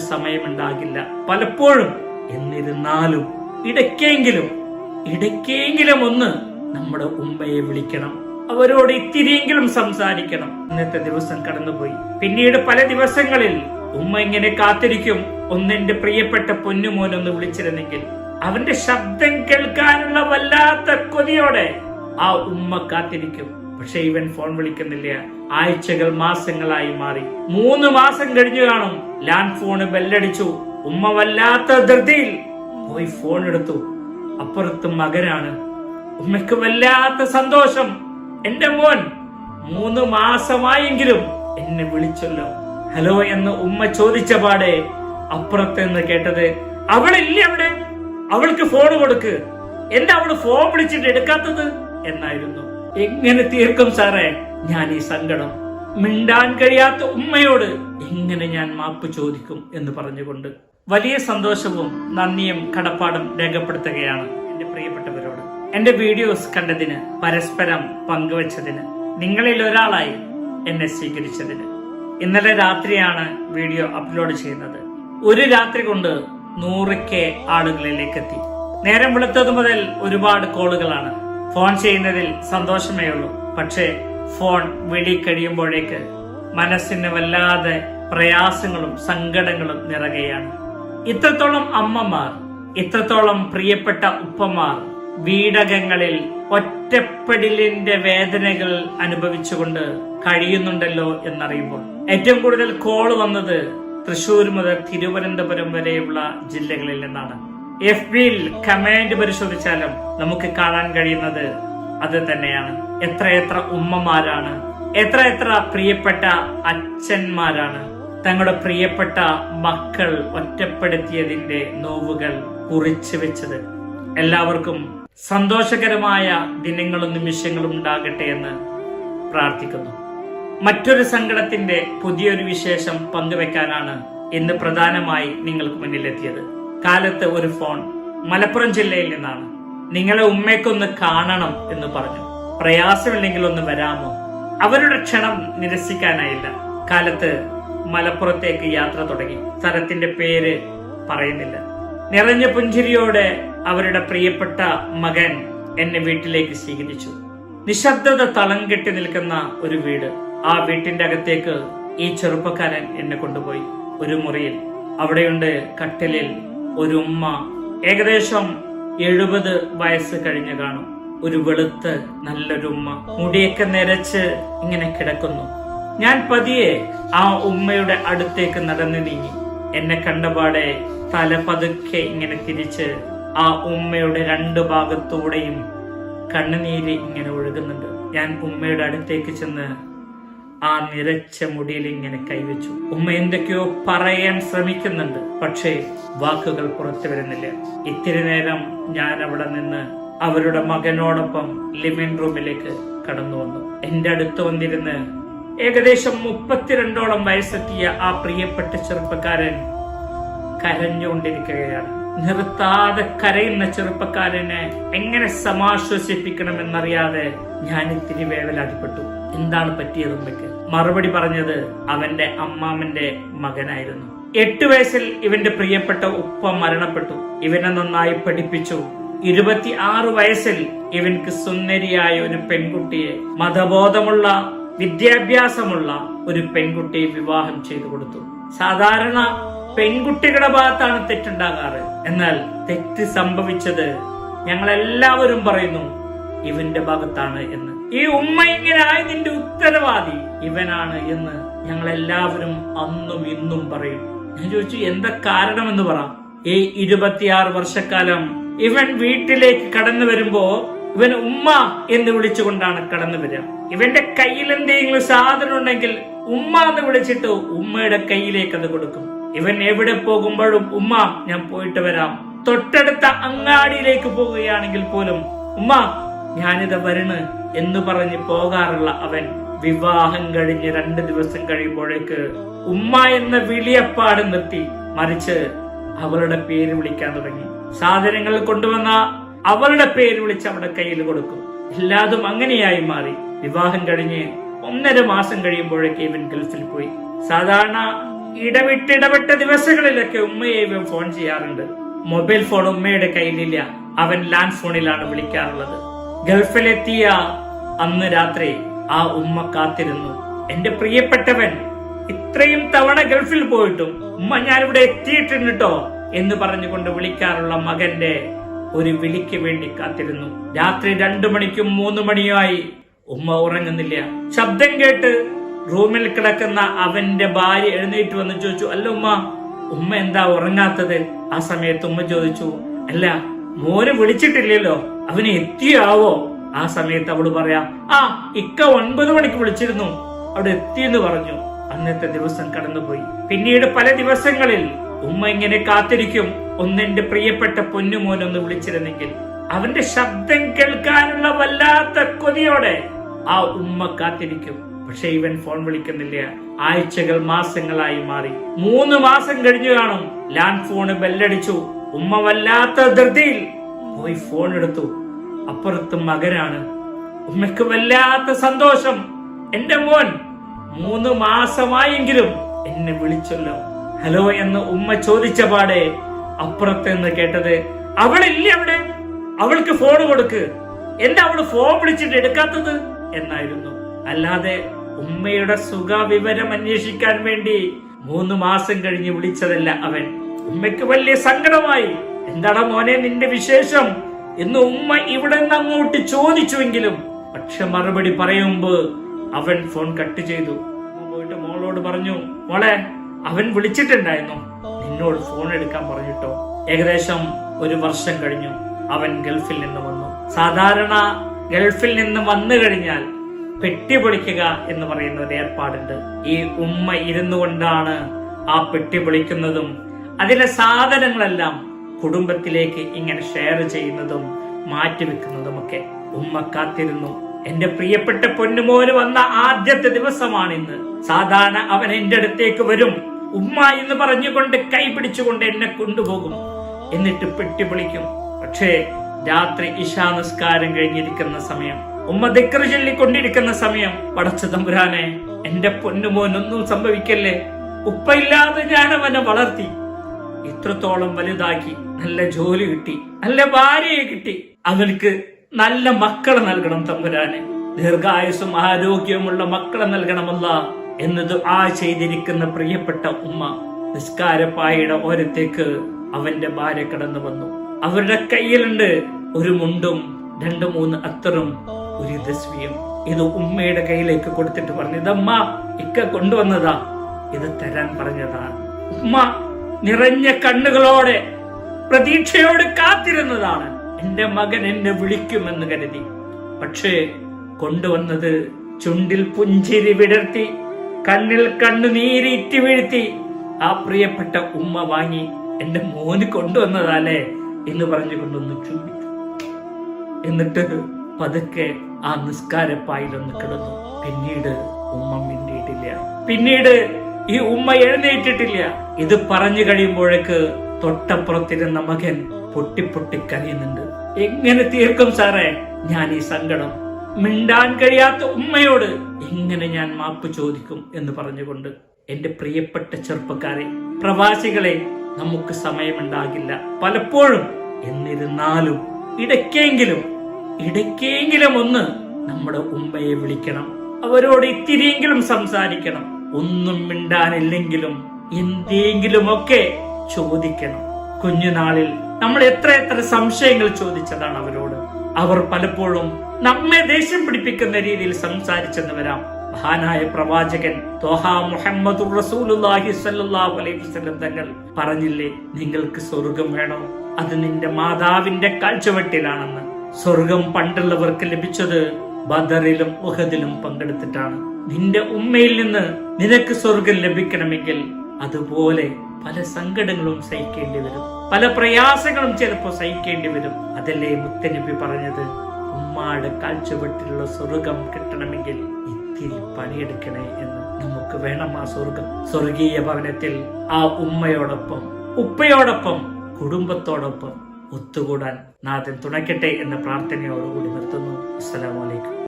നമുക്ക് സമയമുണ്ടാകില്ല. പലപ്പോഴും എന്നിരുന്നാലും ഇടയ്ക്കെങ്കിലും ഇടയ്ക്കെങ്കിലും ഒന്ന് നമ്മുടെ ഉമ്മയെ വിളിക്കണം. അവരോട് ഇത്തിരിയെങ്കിലും സംസാരിക്കണം. ഇന്നത്തെ ദിവസം കടന്നുപോയി. പിന്നീട് പല ദിവസങ്ങളിൽ ഉമ്മ ഇങ്ങനെ കാത്തിരിക്കും. ഒന്നെന്റെ പ്രിയപ്പെട്ട പൊന്നുമോൻ ഒന്ന് വിളിച്ചിരുന്നെങ്കിൽ അവന്റെ ശബ്ദം കേൾക്കാനുള്ള വല്ലാത്ത കൊതിയോടെ ആ ഉമ്മ കാത്തിരിക്കും. പക്ഷെ ഇവൻ ഫോൺ വിളിക്കുന്നില്ല. ആഴ്ചകൾ മാസങ്ങളായി മാറി. മൂന്ന് മാസം കഴിഞ്ഞു കാണും. ലാൻഡ് ഫോണ് ബെല്ലടിച്ചു. ഉമ്മ വല്ലാത്ത ധൃതിയിൽ പോയി ഫോൺ എടുത്തു. അപ്പുറത്ത് മകനാണ്. ഉമ്മയ്ക്ക് വല്ലാത്ത സന്തോഷം. എന്റെ മോൻ മൂന്ന് മാസമായെങ്കിലും എന്നെ വിളിച്ചല്ലോ. ഹലോ എന്ന് ഉമ്മ ചോദിച്ച പാടെ അപ്പുറത്ത് എന്ന് കേട്ടത് അവളില്ലേ അവിടെ. അവൾക്ക് ഫോൺ കൊടുക്ക്. എന്താ അവൾ ഫോൺ വിളിച്ചിട്ട് എടുക്കാത്തത്? എന്നായിരുന്നു. എങ്ങനെ തീർക്കും സാറേ? ഞാൻ ഈ സങ്കടം. മിണ്ടാൻ കഴിയാത്ത ഉമ്മയോട് എങ്ങനെ ഞാൻ മാപ്പ് ചോദിക്കും എന്ന് പറഞ്ഞുകൊണ്ട് വലിയ സന്തോഷവും നന്ദിയും കടപ്പാടും രേഖപ്പെടുത്തുകയാണ് എന്റെ പ്രിയപ്പെട്ടവരോട്. എന്റെ വീഡിയോസ് കണ്ടതിന് പരസ്പരം പങ്കുവച്ചതിന് നിങ്ങളിൽ ഒരാളായി എന്നെ സ്വീകരിച്ചതിന്. ഇന്നലെ രാത്രിയാണ് വീഡിയോ അപ്ലോഡ് ചെയ്യുന്നത്. ഒരു രാത്രി കൊണ്ട് നൂറ് കെ ആളുകളിലേക്ക് എത്തി നേരം വെളുത്തത് മുതൽ ഒരുപാട് കോളുകളാണ്. ഫോൺ ചെയ്യുന്നതിൽ സന്തോഷമേ ഉള്ളൂ. പക്ഷേ ഫോൺ വെടി കഴിയുമ്പോഴേക്ക് മനസ്സിന് വല്ലാതെ പ്രയാസങ്ങളും സങ്കടങ്ങളും നിറകയാണ് ഇത്രത്തോളം അമ്മമാർ ഇത്രത്തോളം പ്രിയപ്പെട്ട ഉപ്പമാർ വീടകങ്ങളിൽ ഒറ്റപ്പെടിലിന്റെ വേദനകൾ അനുഭവിച്ചുകൊണ്ട് കഴിയുന്നുണ്ടല്ലോ എന്നറിയുമ്പോൾ. ഏറ്റവും കൂടുതൽ കോൾ വന്നത് തൃശൂർ മുതൽ തിരുവനന്തപുരം വരെയുള്ള ജില്ലകളിൽ നിന്നാണ്. എഫ് ബിയിൽ കമാൻഡ് പരിശോധിച്ചാലും നമുക്ക് കാണാൻ കഴിയുന്നത് അത് തന്നെയാണ്. എത്ര എത്ര ഉമ്മമാരാണ്. എത്ര എത്ര പ്രിയപ്പെട്ട അച്ഛന്മാരാണ്. തങ്ങളുടെ പ്രിയപ്പെട്ട മക്കൾ ഒറ്റപ്പെടുത്തിയതിന്റെ നോവുകൾ കുറിച്ചു വെച്ചത്. എല്ലാവർക്കും സന്തോഷകരമായ ദിനങ്ങളും നിമിഷങ്ങളും ഉണ്ടാകട്ടെ എന്ന് പ്രാർത്ഥിക്കുന്നു. മറ്റൊരു സങ്കടത്തിന്റെ പുതിയൊരു വിശേഷം പങ്കുവെക്കാനാണ് ഇന്ന് പ്രധാനമായി നിങ്ങൾക്ക് മുന്നിലെത്തിയത്. കാലത്ത് ഒരു ഫോൺ മലപ്പുറം ജില്ലയിൽ നിന്നാണ്. നിങ്ങളെ ഉമ്മയ്ക്കൊന്ന് കാണണം എന്ന് പറഞ്ഞു. പ്രയാസമില്ലെങ്കിൽ ഒന്ന് വരാമോ? അവരുടെ ക്ഷണം നിരസിക്കാനായില്ല. കാലത്ത് മലപ്പുറത്തേക്ക് യാത്ര തുടങ്ങി. സ്ഥലത്തിന്റെ പേര് പറയുന്നില്ല. നിറഞ്ഞ പുഞ്ചിരിയോടെ അവരുടെ പ്രിയപ്പെട്ട മകൻ എന്നെ വീട്ടിലേക്ക് സ്വീകരിച്ചു. നിശബ്ദത തളം കെട്ടി നിൽക്കുന്ന ഒരു വീട്. ആ വീട്ടിന്റെ അകത്തേക്ക് ഈ ചെറുപ്പക്കാരൻ എന്നെ കൊണ്ടുപോയി. ഒരു മുറിയിൽ. അവിടെയുണ്ട് കട്ടിലിൽ ഒരു ഉമ്മ. ഏകദേശം എഴുപത് വയസ്സ് കഴിഞ്ഞ് കാണും. ഒരു വെളുത്ത് നല്ലൊരു ഉമ്മ. മുടിയൊക്കെ നിരച്ച് ഇങ്ങനെ കിടക്കുന്നു. ഞാൻ പതിയെ ആ ഉമ്മയുടെ അടുത്തേക്ക് നടന്നു നീങ്ങി. എന്നെ കണ്ടപാടെ തല പതുക്കെ ഇങ്ങനെ തിരിച്ച് ആ ഉമ്മയുടെ രണ്ട് ഭാഗത്തൂടെയും കണ്ണുനീര് ഇങ്ങനെ ഒഴുകുന്നുണ്ട്. ഞാൻ ഉമ്മയുടെ അടുത്തേക്ക് ചെന്ന് ആ നിരച്ച മുടിയിൽ ഇങ്ങനെ കൈവച്ചു. ഉമ്മ എന്തൊക്കെയോ പറയാൻ ശ്രമിക്കുന്നുണ്ട്. പക്ഷേ വാക്കുകൾ പുറത്തു വരുന്നില്ല. ഇത്തിരി നേരം ഞാൻ അവിടെ നിന്ന് അവരുടെ മകനോടൊപ്പം ലിവിംഗ് റൂമിലേക്ക് കടന്നു വന്നു. എന്റെ അടുത്ത് വന്നിരുന്ന് ഏകദേശം മുപ്പത്തിരണ്ടോളം വയസ്സെത്തിയ ആ പ്രിയപ്പെട്ട ചെറുപ്പക്കാരൻ കരഞ്ഞുകൊണ്ടിരിക്കുകയാണ്. നിർത്താതെ കരയുന്ന ചെറുപ്പക്കാരനെ എങ്ങനെ സമാശ്വസിപ്പിക്കണമെന്നറിയാതെ ഞാൻ ഇത്തിരി വേവലാതിപ്പെട്ടു. എന്താണ് പറ്റിയത് ഉമ്മയ്ക്ക്? മറുപടി പറഞ്ഞത് അവന്റെ അമ്മാമന്റെ മകനായിരുന്നു. എട്ട് വയസ്സിൽ ഇവന്റെ പ്രിയപ്പെട്ട ഉപ്പ മരണപ്പെട്ടു. ഇവനെ നന്നായി പഠിപ്പിച്ചു. ഇരുപത്തി ആറ് വയസ്സിൽ ഇവൻക്ക് സുന്ദരിയായ ഒരു പെൺകുട്ടിയെ മതബോധമുള്ള വിദ്യാഭ്യാസമുള്ള ഒരു പെൺകുട്ടിയെ വിവാഹം ചെയ്തു കൊടുത്തു. സാധാരണ പെൺകുട്ടികളുടെ ഭാഗത്താണ് തെറ്റുണ്ടാകാറ്. എന്നാൽ തെറ്റ് സംഭവിച്ചത് ഞങ്ങൾ എല്ലാവരും പറയുന്നു ഇവന്റെ ഭാഗത്താണ് എന്ന്. ഈ ഉമ്മ ഇങ്ങനെ ആയതിന്റെ ഉത്തരവാദി ഇവനാണ് എന്ന് ഞങ്ങൾ എല്ലാവരും അന്നും ഇന്നും പറയും. ഞാൻ ചോദിച്ചു എന്താ കാരണം എന്ന് പറ. ഈ ഇരുപത്തിയാറ് വർഷക്കാലം ഇവൻ വീട്ടിലേക്ക് കടന്നു വരുമ്പോ ഇവൻ ഉമ്മ എന്ന് വിളിച്ചുകൊണ്ടാണ് കടന്നു വരിക. ഇവന്റെ കയ്യിൽ എന്തെങ്കിലും സാധനം ഉണ്ടെങ്കിൽ ഉമ്മ എന്ന് വിളിച്ചിട്ട് ഉമ്മയുടെ കയ്യിലേക്ക് അത് കൊടുക്കും. ഇവൻ എവിടെ പോകുമ്പോഴും ഉമ്മ ഞാൻ പോയിട്ട് വരാം. തൊട്ടടുത്ത അങ്ങാടിയിലേക്ക് പോവുകയാണെങ്കിൽ പോലും ഉമ്മ ഞാനിത് വരണ് എന്ന് പറഞ്ഞ് പോകാറുള്ള അവൻ വിവാഹം കഴിഞ്ഞ് രണ്ട് ദിവസം കഴിയുമ്പോഴേക്ക് ഉമ്മ എന്ന വിളിയപ്പാട് നിർത്തി മറിച്ച് അവളുടെ പേര് വിളിക്കാൻ തുടങ്ങി. സാധനങ്ങൾ കൊണ്ടുവന്ന അവളുടെ പേര് വിളിച്ച് അവളുടെ കയ്യിൽ കൊടുക്കും. എല്ലാതും അങ്ങനെയായി മാറി. വിവാഹം കഴിഞ്ഞ് ഒന്നര മാസം കഴിയുമ്പോഴേക്ക് ഇവൻ ഗൾഫിൽ പോയി. സാധാരണ ഇടവിട്ടിടവിട്ട ദിവസങ്ങളിലൊക്കെ ഉമ്മയെയും ഫോൺ ചെയ്യാറുണ്ട്. മൊബൈൽ ഫോൺ ഉമ്മയുടെ കയ്യിലില്ല. അവൻ ലാൻഡ് ഫോണിലാണ് വിളിക്കാറുള്ളത്. ഗൾഫിലെത്തിയ അന്ന് രാത്രി ആ ഉമ്മ കാത്തിരുന്നു. എന്റെ പ്രിയപ്പെട്ടവൻ ഇത്രയും തവണ ഗൾഫിൽ പോയിട്ടും ഉമ്മ ഞാനിവിടെ എത്തിയിട്ടുണ്ട് കേട്ടോ എന്ന് പറഞ്ഞുകൊണ്ട് വിളിക്കാറുള്ള മകന്റെ ഒരു വിളിക്ക് വേണ്ടി കാത്തിരുന്നു. രാത്രി രണ്ടു മണിക്കും മൂന്ന് മണിയുമായി ഉമ്മ ഉറങ്ങുന്നില്ല. ശബ്ദം കേട്ട് റൂമിൽ കിടക്കുന്ന അവന്റെ ഭാര്യ എഴുന്നേറ്റ് വന്ന് ചോദിച്ചു അല്ല ഉമ്മ ഉമ്മ എന്താ ഉറങ്ങാത്തത്? ആ സമയത്ത് ഉമ്മ ചോദിച്ചു അല്ല മോനെ വിളിച്ചിട്ടില്ലല്ലോ അവന് എത്തിയാവോ? ആ സമയത്ത് അവൾ പറയാ ആ ഇക്ക ഒൻപത് മണിക്ക് വിളിച്ചിരുന്നു അവിടെ എത്തിയെന്ന് പറഞ്ഞു. അന്നത്തെ ദിവസം കടന്നുപോയി. പിന്നീട് പല ദിവസങ്ങളിൽ ഉമ്മ ഇങ്ങനെ കാത്തിരിക്കും ഒന്നെന്റെ പ്രിയപ്പെട്ട പൊന്നുമോൻ ഒന്ന് വിളിച്ചിരുന്നെങ്കിൽ. അവന്റെ ശബ്ദം കേൾക്കാനുള്ള വല്ലാത്ത കൊതിയോടെ ആ ഉമ്മ കാത്തിരിക്കും. പക്ഷെ ഇവൻ ഫോൺ വിളിക്കുന്നില്ല. ആഴ്ചകൾ മാസങ്ങളായി മാറി. മൂന്ന് മാസം കഴിഞ്ഞു കാണും. ലാൻഡ് ഫോണ് ബെല്ലടിച്ചു. ഉമ്മ വല്ലാത്ത ധൃതിയിൽ പോയി ഫോൺ എടുത്തു. അപ്പുറത്ത് മകനാണ്. ഉമ്മയ്ക്ക് വല്ലാത്ത സന്തോഷം. എന്റെ മോൻ മൂന്ന് മാസമായെങ്കിലും എന്നെ വിളിച്ചല്ലോ. ഹലോ എന്ന് ഉമ്മ ചോദിച്ച പാടെ അപ്പുറത്തെന്ന് കേട്ടത് അവളില്ല അവിടെ. അവൾക്ക് ഫോൺ കൊടുക്ക്. എന്താ അവൾ ഫോൺ വിളിച്ചിട്ട് എടുക്കാത്തത്? എന്നായിരുന്നു. അല്ലാതെ ഉമ്മയുടെ സുഖ വിവരം അന്വേഷിക്കാൻ വേണ്ടി മൂന്ന് മാസം കഴിഞ്ഞ് വിളിച്ചതല്ല അവൻ. ഉമ്മയ്ക്ക് വലിയ സങ്കടമായി. എന്താടാ മോനെ നിന്റെ വിശേഷം? എന്ന് ഉമ്മ ഇവിടെ നിന്ന് അങ്ങോട്ട് ചോദിച്ചുവെങ്കിലും. പക്ഷെ മറുപടി പറയുമ്പോ അവൻ ഫോൺ കട്ട് ചെയ്തു. പോയിട്ട് മോളോട് പറഞ്ഞു മോളെ അവൻ വിളിച്ചിട്ടുണ്ടായിരുന്നു. നിന്നോട് ഫോൺ എടുക്കാൻ പറഞ്ഞിട്ടോ? ഏകദേശം ഒരു വർഷം കഴിഞ്ഞു. അവൻ ഗൾഫിൽ നിന്ന് വന്നു. സാധാരണ ഗൾഫിൽ നിന്ന് വന്നു കഴിഞ്ഞാൽ പെട്ടി പൊളിക്കുക എന്ന് പറയുന്ന ഒരു ഏർപ്പാടുണ്ട്. ഈ ഉമ്മ ഇരുന്നു കൊണ്ടാണ് ആ പെട്ടി പൊളിക്കുന്നതും അതിലെ സാധനങ്ങളെല്ലാം കുടുംബത്തിലേക്ക് ഇങ്ങനെ ഷെയർ ചെയ്യുന്നതും മാറ്റിവെക്കുന്നതുമൊക്കെ ഉമ്മ കാത്തിരുന്നു. എന്റെ പ്രിയപ്പെട്ട പൊന്നുമോന് വന്ന ആദ്യത്തെ ദിവസമാണ് ഇന്ന്. സാധാരണ അവൻ എന്റെ അടുത്തേക്ക് വരും. ഉമ്മ എന്ന് പറഞ്ഞുകൊണ്ട് കൈ പിടിച്ചുകൊണ്ട് എന്നെ കൊണ്ടുപോകും. എന്നിട്ട് പെട്ടി പൊളിക്കും. പക്ഷേ രാത്രി ഇശാ നിസ്കാരം കഴിഞ്ഞിരിക്കുന്ന സമയം. ഉമ്മ ദിക്കറ് ചൊല്ലിക്കൊണ്ടിരിക്കുന്ന സമയം. പടച്ച തമ്പുരാനെ എന്റെ പൊന്നുമോനൊന്നും സംഭവിക്കല്ലേ? ഉപ്പയില്ലാതെ ഞാൻ അവനെ വളർത്തി. ഇത്രത്തോളം വലുതാക്കി നല്ല ജോലി കിട്ടി നല്ല ഭാര്യയെ കിട്ടി. അവൾക്ക് നല്ല മക്കളെ നൽകണം തമ്പുരാനെ. ദീർഘായുസും ആരോഗ്യവുമുള്ള മക്കളെ നൽകണമല്ല എന്നത് ആ ചെയ്തിരിക്കുന്ന പ്രിയപ്പെട്ട ഉമ്മ നിസ്കാരപ്പായയുടെ ഓരത്തേക്ക് അവന്റെ ഭാര്യ കടന്നു വന്നു. അവരുടെ കയ്യിലുണ്ട് ഒരു മുണ്ടും രണ്ടു മൂന്ന് അത്തറും ഒരു ദസ്വിയും ഇത് ഉമ്മയുടെ കയ്യിലേക്ക് കൊടുത്തിട്ട് പറഞ്ഞു ഇതമ്മ ഇക്ക കൊണ്ടുവന്നതാ. ഇത് തരാൻ പറഞ്ഞതാണ് ഉമ്മ നിറഞ്ഞ കണ്ണുകളോടെ പ്രതീക്ഷയോട് കാത്തിരുന്നതാണ്. എന്റെ മകൻ എന്നെ വിളിക്കുമെന്ന് കരുതി. പക്ഷേ കൊണ്ടുവന്നത് ചുണ്ടിൽ പുഞ്ചിരി വിടർത്തി കണ്ണിൽ കണ്ണുനീരിറ്റി വീഴ്ത്തി. ആ പ്രിയപ്പെട്ട ഉമ്മ വാങ്ങി എന്റെ മോന് കൊണ്ടുവന്നതാലേ എന്ന് പറഞ്ഞു പറഞ്ഞുകൊണ്ടൊന്ന് ചുണ്ടി എന്നിട്ട് പതുക്കെ ആ നിസ്കാരപ്പായിലൊന്ന് കിടന്നു. പിന്നീട് ഉമ്മ മിണ്ടിയിട്ടില്ല. പിന്നീട് ഈ ഉമ്മ എഴുന്നേറ്റിട്ടില്ല. ഇത് പറഞ്ഞു കഴിയുമ്പോഴേക്ക് തൊട്ടപ്പുറത്തിരുന്ന മകൻ പൊട്ടി പൊട്ടി കരയുന്നുണ്ട്. എങ്ങനെ തീർക്കും സാറേ? ഞാൻ ഈ സങ്കടം മിണ്ടാൻ കഴിയാത്ത ഉമ്മയോട് എങ്ങനെ ഞാൻ മാപ്പ് ചോദിക്കും എന്ന് പറഞ്ഞുകൊണ്ട് എന്റെ പ്രിയപ്പെട്ട ചെറുപ്പക്കാരെ പ്രവാസികളെ നമുക്ക് സമയമുണ്ടാകില്ല. പലപ്പോഴും എന്നിരുന്നാലും ഇടയ്ക്കെങ്കിലും ഇടയ്ക്കെങ്കിലും ഒന്ന് നമ്മുടെ ഉമ്മയെ വിളിക്കണം. അവരോട് ഇത്തിരിയെങ്കിലും സംസാരിക്കണം. ഒന്നും മിണ്ടാനില്ലെങ്കിലും എന്തെങ്കിലുമൊക്കെ ചോദിക്കണം. കുഞ്ഞുനാളിൽ നമ്മൾ എത്ര എത്ര സംശയങ്ങൾ ചോദിച്ചതാണ് അവരോട്. അവർ പലപ്പോഴും നമ്മെ ദേഷ്യം പിടിപ്പിക്കുന്ന രീതിയിൽ സംസാരിച്ചെന്ന് വരാം. മഹാനായ പ്രവാചകൻ അലൈഹി വസല്ലം തങ്ങൾ പറഞ്ഞില്ലേ നിങ്ങൾക്ക് സ്വർഗം വേണോ? അത് നിന്റെ മാതാവിന്റെ കാഴ്ചവെട്ടിലാണെന്ന് സ്വർഗം പണ്ടുള്ളവർക്ക് ലഭിച്ചത് ബദറിലും ഉഹദിലും പങ്കെടുത്തിട്ടാണ്. നിന്റെ ഉമ്മയിൽ നിന്ന് നിനക്ക് സ്വർഗം ലഭിക്കണമെങ്കിൽ അതുപോലെ പല സങ്കടങ്ങളും സഹിക്കേണ്ടി വരും. പല പ്രയാസങ്ങളും ചിലപ്പോൾ സഹിക്കേണ്ടി വരും. അതല്ലേ മുത്തനബി പറഞ്ഞത്? ഉമ്മാടെ കാഴ്ചവെട്ടിലുള്ള സ്വർഗം കിട്ടണമെങ്കിൽ ഇത്തിരി പണിയെടുക്കണേ എന്ന് നമുക്ക് വേണം ആ സ്വർഗം. സ്വർഗീയ ഭവനത്തിൽ ആ ഉമ്മയോടൊപ്പം ഉപ്പയോടൊപ്പം കുടുംബത്തോടൊപ്പം ഒത്തുകൂടാൻ നാഥൻ തുണയ്ക്കട്ടെ എന്ന പ്രാർത്ഥനയോടുകൂടി നിർത്തുന്നു. അസ്സലാമലൈക്കും